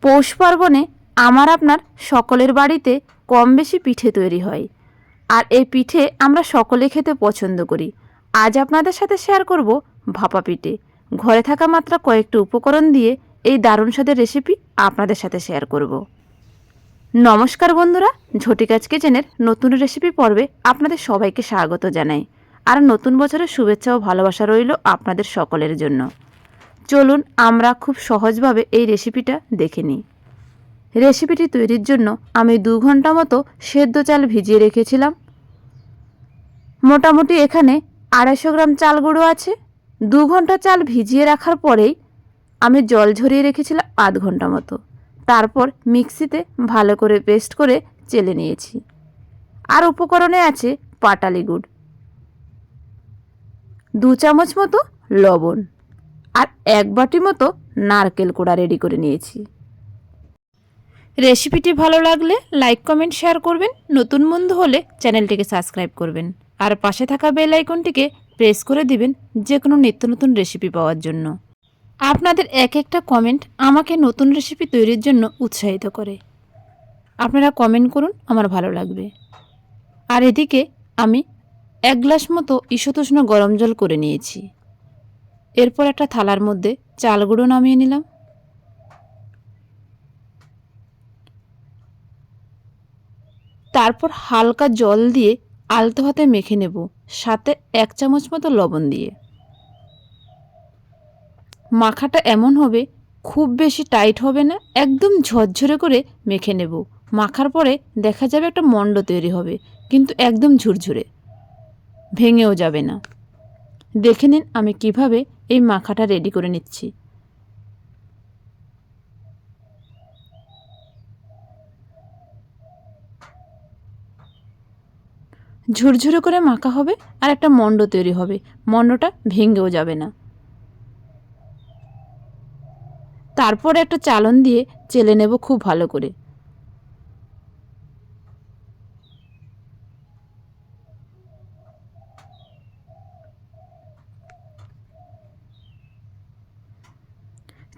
পৌষ পার্বণে আমার আপনার সকলের বাড়িতে কম বেশি পিঠে তৈরি হয়। আর এই পিঠে আমরা সকলে খেতে পছন্দ করি। আজ আপনাদের সাথে শেয়ার করব ভাপা পিঠে। ঘরে থাকা মাত্র কয়েকটি উপকরণ দিয়ে এই দারুণ স্বাদের রেসিপি আপনাদের সাথে শেয়ার করব। নমস্কার বন্ধুরা, ঝটিকাজ কিচেনের নতুন রেসিপি পর্বে আপনাদের সবাইকে স্বাগত জানাই। আর নতুন বছরের শুভেচ্ছা ও ভালোবাসা রইল আপনাদের সকলের জন্য। চলুন আমরা খুব সহজভাবে এই রেসিপিটা দেখে নিই। রেসিপিটি তৈরির জন্য আমি দু ঘণ্টা মতো সেদ্ধ চাল ভিজিয়ে রেখেছিলাম। মোটামুটি এখানে আড়াইশো গ্রাম চাল গুঁড়ো আছে। দু ঘণ্টা চাল ভিজিয়ে রাখার পরেই আমি জল ঝরিয়ে রেখেছিলাম আধ ঘণ্টা মতো। তারপর মিক্সিতে ভালো করে পেস্ট করে চেলে নিয়েছি। আর উপকরণে আছে পাটালি গুড়, দু চামচ মতো লবণ। আর এক বাটি মতো নারকেল কোড়া রেডি করে নিয়েছি। রেসিপিটি ভালো লাগলে লাইক কমেন্ট শেয়ার করবেন। নতুন বন্ধু হলে চ্যানেলটিকে সাবস্ক্রাইব করবেন। আর পাশে থাকা বেল আইকনটিকে প্রেস করে দিবেন যে কোনো নিত্য নতুন রেসিপি পাওয়ার জন্য। আপনাদের এক একটা কমেন্ট আমাকে নতুন রেসিপি তৈরির জন্য উৎসাহিত করে। আপনারা কমেন্ট করুন, আমার ভালো লাগবে। আর এদিকে আমি এক গ্লাস মতো ঈশতুষ্ণ গরম জল করে নিয়েছি। এরপর একটা থালার মধ্যে চাল গুঁড়ো নামিয়ে নিলাম। তারপর হালকা জল দিয়ে আলতো হাতে মেখে নেব, সাথে এক চামচ মতো লবণ দিয়ে। মাখাটা এমন হবে, খুব বেশি টাইট হবে না, একদম ঝরঝরে করে মেখে নেব। মাখার পরে দেখা যাবে একটা মণ্ড তৈরি হবে, কিন্তু একদম ঝুরঝুরে। ভেঙেও যাবে না। দেখে নিন আমি কীভাবে এই মাখাটা রেডি করে নিচ্ছি। ঝুরঝুরে করে মাখা হবে আর একটা মণ্ড তৈরি হবে। মণ্ডটা ভেঙেও যাবে না। তারপর একটা চালন দিয়ে চেলে নেব খুব ভালো করে।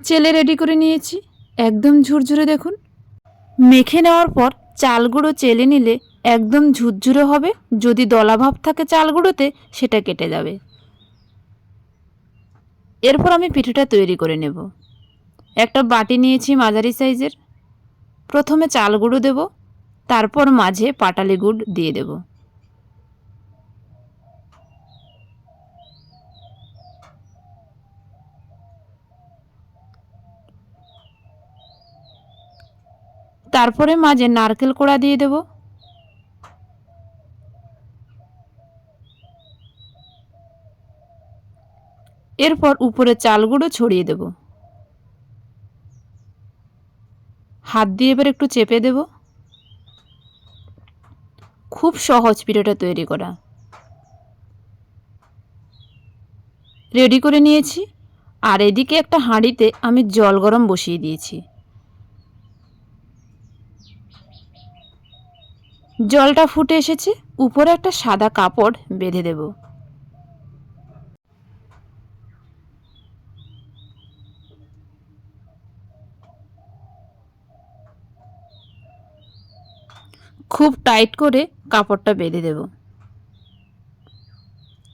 চেলে রেডি করে নিয়েছি। একদম ঝুরঝুরে দেখুন। মেখে নেওয়ার পর চাল গুঁড়ো চেলে নিলে একদম ঝুরঝুরে হবে। যদি দলাভাব থাকে চাল গুঁড়োতে সেটা কেটে যাবে। এরপর আমি পিঠেটা তৈরি করে নেব। একটা বাটি নিয়েছি মাঝারি সাইজের। প্রথমে চাল গুঁড়ো দেব, তারপর মাঝে পাটালি গুড় দিয়ে দেব। তারপরে মাঝে নারকেল কোড়া দিয়ে দেব। এরপর উপরে চাল গুঁড়ো ছড়িয়ে দেব। হাত দিয়ে এবার একটু চেপে দেব। খুব সহজ পিঠেটা তৈরি করা। রেডি করে নিয়েছি। আর এদিকে একটা হাঁড়িতে আমি জল গরম বসিয়ে দিয়েছি। জলটা ফুটে এসেছে, উপরে একটা সাদা কাপড় বেঁধে দেব। খুব টাইট করে কাপড়টা বেঁধে দেব।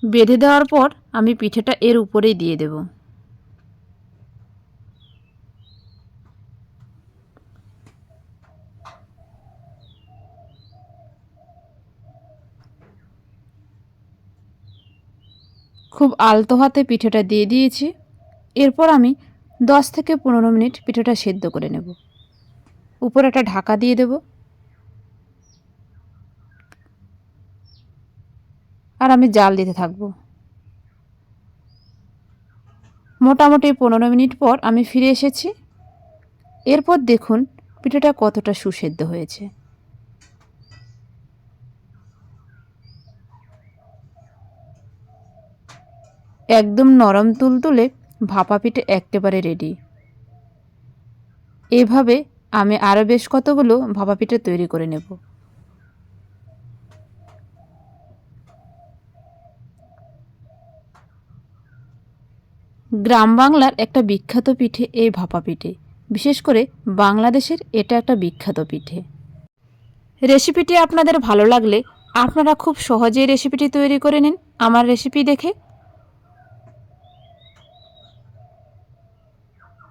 বেঁধে দেওয়ার পর আমি পিঠেটা এর উপরেই দিয়ে দেব। খুব আলতো হাতে পিঠেটা দিয়ে দিয়েছি। এরপর আমি দশ থেকে পনেরো মিনিট পিঠেটা সেদ্ধ করে নেব। উপরে একটা ঢাকা দিয়ে দেব। আর আমি জাল দিতে থাকব। মোটামুটি পনেরো মিনিট পর আমি ফিরে এসেছি। এরপর দেখুন পিঠেটা কতটা সুসেদ্ধ হয়েছে। একদম নরম তুলতুলে ভাপা পিঠে একেবারে রেডি এভাবে আমি আরও বেশ কতগুলো ভাপা পিঠে তৈরি করে নেব। গ্রাম বাংলার একটা বিখ্যাত পিঠে এই ভাপা পিঠে। বিশেষ করে বাংলাদেশের এটা একটা বিখ্যাত পিঠে। রেসিপিটি আপনাদের ভালো লাগলে আপনারা খুব সহজেই রেসিপিটি তৈরি করে নিন। আমার রেসিপি দেখে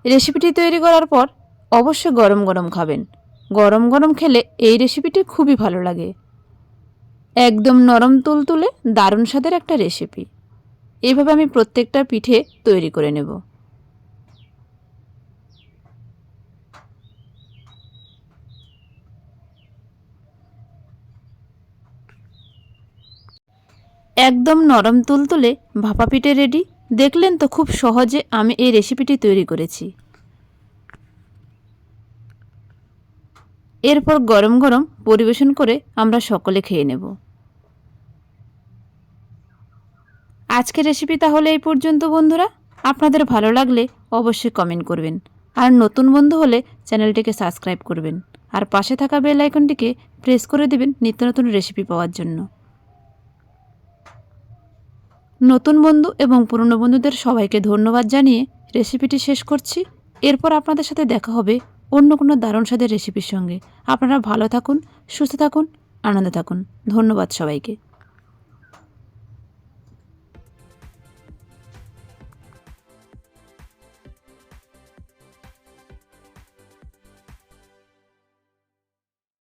রেসিপিটি তৈরি করার পর অবশ্যই গরম গরম খাবেন। গরম গরম খেলে এই রেসিপিটি খুবই ভালো লাগে। একদম নরম তুলতুলে দারুণ স্বাদের একটা রেসিপি। এভাবে আমি প্রত্যেকটা পিঠে তৈরি করে নেব। একদম নরম তুলতুলে ভাপা পিঠে রেডি। দেখলেন তো খুব সহজে আমি এই রেসিপিটি তৈরি করেছি। এরপর গরম গরম পরিবেশন করে আমরা সকলে খেয়ে নেব। আজকের রেসিপি তাহলে এই পর্যন্ত বন্ধুরা। আপনাদের ভালো লাগলে অবশ্যই কমেন্ট করবেন। আর নতুন বন্ধু হলে চ্যানেলটিকে সাবস্ক্রাইব করবেন। আর পাশে থাকা বেল আইকনটিকে প্রেস করে দেবেন নিত্য নতুন রেসিপি পাওয়ার জন্য। নতুন বন্ধু এবং পুরনো বন্ধুদের সবাইকে ধন্যবাদ জানিয়ে রেসিপিটি শেষ করছি। এরপর আপনাদের সাথে দেখা হবে অন্য কোনো দারুণ স্বাদের রেসিপির সঙ্গে। আপনারা ভালো থাকুন, সুস্থ থাকুন, আনন্দে থাকুন। ধন্যবাদ সবাইকে।